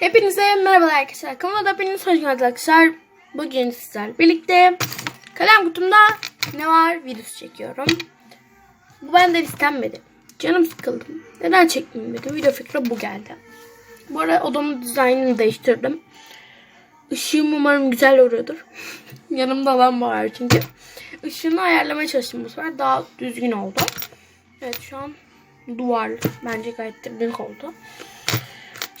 Hepinize merhabalar arkadaşlar. Kanalıma hepiniz hoş geldiniz arkadaşlar. Bugün sizlerle birlikte kalem kutumda ne var videosu çekiyorum. Bu benden istenmedi. Canım sıkıldı. Neden çekmeyeyim dedim. Video fikri bu geldi. Bu arada odamın dizaynını değiştirdim. Işığım umarım güzel oluyordur. Yanımda lamba var çünkü. Işığını ayarlamaya çalıştım bu sefer. Daha düzgün oldu. Evet şu an duvar bence gayet büyük oldu.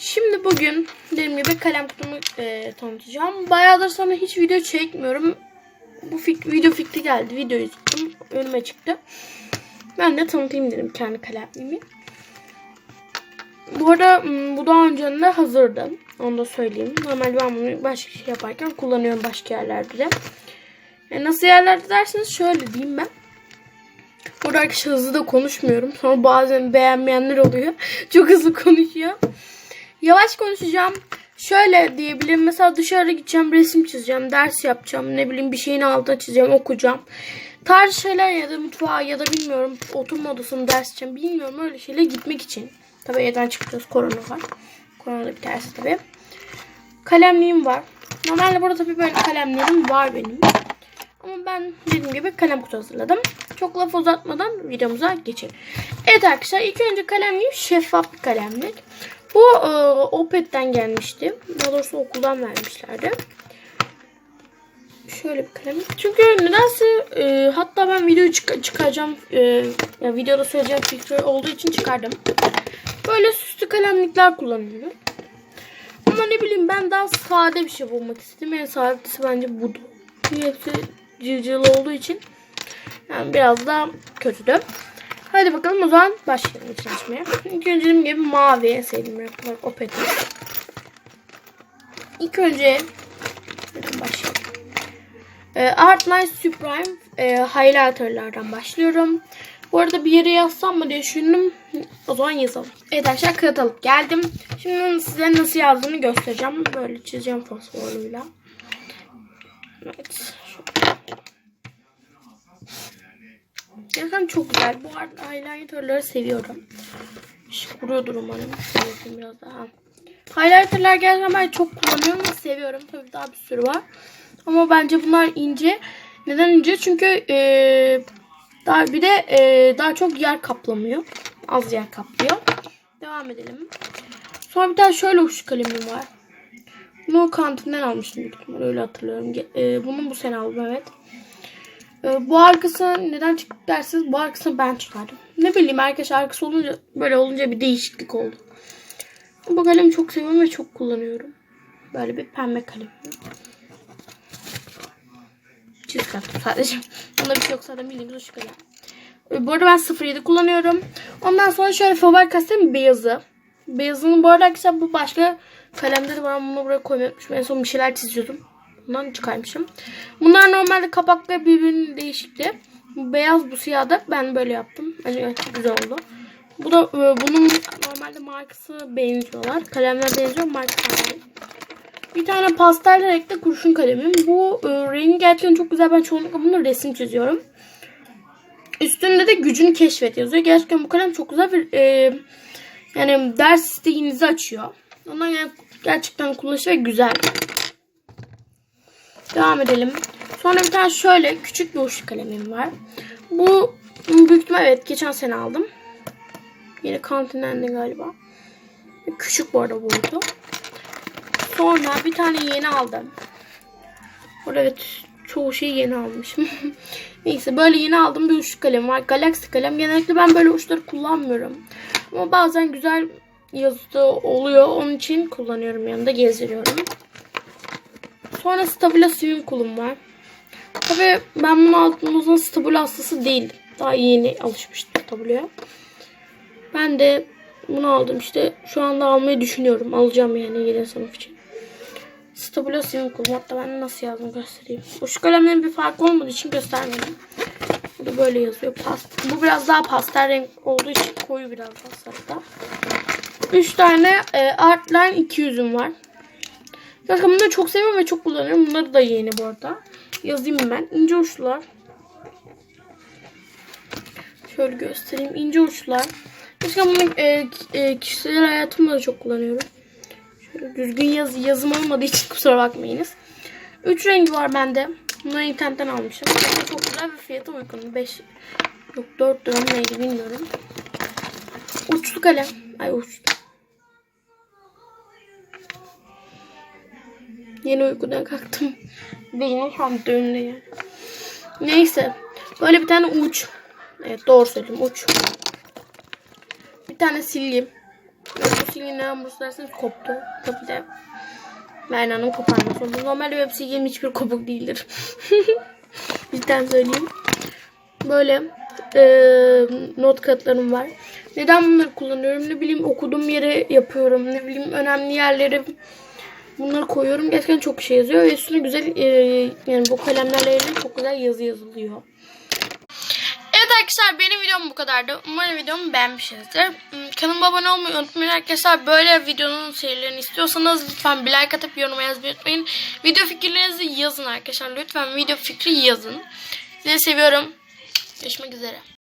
Şimdi bugün dediğim gibi kalem kutumu e, tanıtacağım. Bayağıdır sana hiç video çekmiyorum. Bu fik video fikri geldi. Videoyu tuttum. Önüme çıktı. Ben de tanıtayım dedim kendi kalemliğimi. Bu arada m, bu daha önce de hazırdı. Onu da söyleyeyim. Normalde ben bunu başka şey yaparken kullanıyorum başka yerlerde de. E, nasıl yerlerde derseniz şöyle diyeyim ben. Burada arkadaşlar hızlı da konuşmuyorum. Sonra bazen beğenmeyenler oluyor. Çok hızlı konuşuyor. Yavaş konuşacağım. Şöyle diyebilirim. Mesela dışarı gideceğim, resim çizeceğim, ders yapacağım. Ne bileyim bir şeyin altına çizeceğim, okuyacağım. Tarz şeyler ya da mutfağa ya da bilmiyorum oturma odasını ders edeceğim. Bilmiyorum öyle şeyler gitmek için. Tabii evden çıkacağız. Korona var. Korona da biterse tabii. Kalemliğim var. Normalde burada tabii böyle kalemlerim var benim. Ama ben dediğim gibi kalem kutu hazırladım. Çok laf uzatmadan videomuza geçelim. Evet arkadaşlar ilk önce kalemliğim şeffaf bir kalemlik. Bu e, Opet'ten gelmişti. Daha doğrusu okuldan vermişlerdi. Şöyle bir kalem. Çünkü nedense e, hatta ben videoyu çık- çıkaracağım. E, ya videoda söyleyeceğim fikri olduğu için çıkardım. Böyle süslü kalemlikler kullanıyorum. Ama ne bileyim ben daha sade bir şey bulmak istedim. En sadesi bence budu. Hepsi cırcırlı olduğu için yani biraz daha kötüdü. Hadi bakalım o zaman başlayalım çalışmaya. İlk önce dediğim gibi mavi en sevdiğim renk olarak Opet'in. İlk önce başlayalım? Ee, Art Night Supreme e, highlighterlardan başlıyorum. Bu arada bir yere yazsam mı diye düşündüm. O zaman yazalım. Evet arkadaşlar kağıt geldim. Şimdi size nasıl yazdığını göstereceğim. Böyle çizeceğim fosforluyla. Evet. Gerçekten çok güzel. Bu arada highlighterları seviyorum. Işık vuruyordur umarım. Şöyle biraz daha. Highlighterlar gerçekten ben çok kullanıyorum ve seviyorum. Tabii daha bir sürü var. Ama bence bunlar ince. Neden ince? Çünkü ee, daha bir de ee, daha çok yer kaplamıyor. Az yer kaplıyor. Devam edelim. Sonra bir tane şöyle uçlu kalemim var. Bunu kantinden almıştım. Öyle hatırlıyorum. Ee, bunun bu sene aldım evet. Ee, bu arkası neden çıktı derseniz bu arkasını ben çıkardım. Ne bileyim arkadaşlar arkası olunca böyle olunca bir değişiklik oldu. Bu kalemi çok seviyorum ve çok kullanıyorum. Böyle bir pembe kalem. Attım sadece. Onda bir şey yok zaten bildiğimiz o şu. Ee, Bu arada ben 07 kullanıyorum. Ondan sonra şöyle favori kastem beyazı. Beyazının bu arada arkadaşlar bu başka kalemde de var. Bunu buraya koymamışım. En son bir şeyler çiziyordum. Bundan çıkarmışım. Bunlar normalde kapakları birbirinin değişikti. Bu beyaz bu siyah da ben böyle yaptım. Gayet güzel oldu. Bu da e, bunun normalde markası benziyorlar. Kalemler benziyor markası. Bir tane pastel renkte kurşun kalemim. Bu e, rengi gerçekten çok güzel. Ben çoğunlukla bunu resim çiziyorum. Üstünde de gücünü keşfet yazıyor. Gerçekten bu kalem çok güzel bir e, yani ders isteğinizi açıyor. Ondan yani gerçekten kullanışı ve güzel. Devam edelim. Sonra bir tane şöyle küçük bir uçlu kalemim var. Bu büyük ihtimal evet geçen sene aldım. Yine kantinden de galiba. Küçük bu arada boyutu. Sonra bir tane yeni aldım. Orada evet çoğu şeyi yeni almışım. Neyse böyle yeni aldım bir uçlu kalem var. Galaxy kalem. Genellikle ben böyle uçları kullanmıyorum. Ama bazen güzel yazıda oluyor. Onun için kullanıyorum yanında gezdiriyorum. Sonra Stabilo Swim var. Tabi ben bunu aldığımda zaman Stabilo hastası değildim. Daha yeni alışmıştım Stabilo'ya. Ben de bunu aldım işte. Şu anda almayı düşünüyorum. Alacağım yani yeni sınıf için. Stabilo Swim. Hatta ben nasıl yazdım göstereyim. Bu şu kalemlerin bir farkı olmadığı için göstermedim. Bu da böyle yazıyor. Past Bu biraz daha pastel renk olduğu için koyu biraz daha sarıda. 3 tane e, Artline 200'üm var. Zaten bunları çok seviyorum ve çok kullanıyorum. Bunları da yeni bu arada. Yazayım ben. İnce uçlar. Şöyle göstereyim. İnce uçlar. Mesela bunu e, e, kişisel hayatımda da çok kullanıyorum. Şöyle Düzgün yaz, yazım olmadığı için kusura bakmayınız. Üç rengi var bende. Bunları internetten almışım. Çok güzel ve fiyatı uygun. 5 yok 4 lira mı neydi bilmiyorum. Uçlu kalem. Ay uç. Yeni uykudan kalktım. Beynim an döndü yani. Neyse. Böyle bir tane uç. Evet doğru söyledim uç. Bir tane silgim. Bu silgin ne yapması derseniz koptu. Tabii de Berna'nın koparması oldu. Normalde web silgim hiçbir kopuk değildir. bir tane söyleyeyim. Böyle e, not katlarım var. Neden bunları kullanıyorum? Ne bileyim okuduğum yere yapıyorum. Ne bileyim önemli yerlere bunları koyuyorum. Gerçekten çok şey yazıyor ve üstüne güzel e, yani bu kalemlerle çok güzel yazı yazılıyor. Evet arkadaşlar benim videom bu kadardı. Umarım videomu beğenmişsinizdir. Hmm, Kanalıma abone olmayı unutmayın arkadaşlar. Böyle videonun serilerini istiyorsanız lütfen bir like atıp yorum yazmayı unutmayın. Video fikirlerinizi yazın arkadaşlar. Lütfen video fikri yazın. Sizi seviyorum. Görüşmek üzere.